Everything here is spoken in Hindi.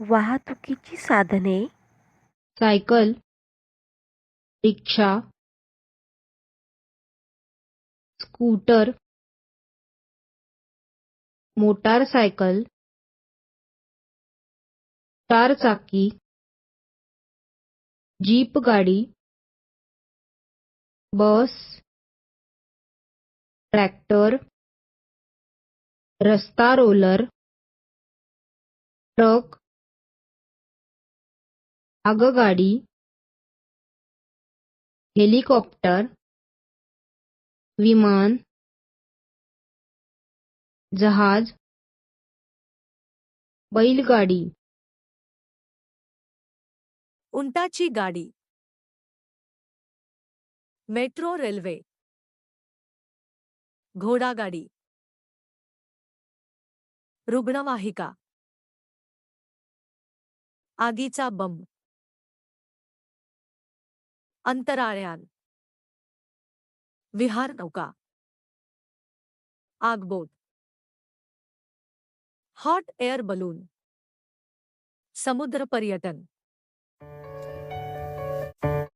वाहतुकीची साधने। सायकल रिक्षा स्कूटर मोटारसायकल चारचाकी जीप गाडी बस ट्रॅक्टर रस्ता रोलर ट्रक आगगाडी हेलिकॉप्टर विमान जहाज़ बैलगाडी. उंटाची गाडी. Metro railway. घोडागाडी रुग्णवाहिका. आगीचा बंब अंतराळयान विहार नौका। आगबोट हॉट एयर बलून। समुद्र पर्यटन।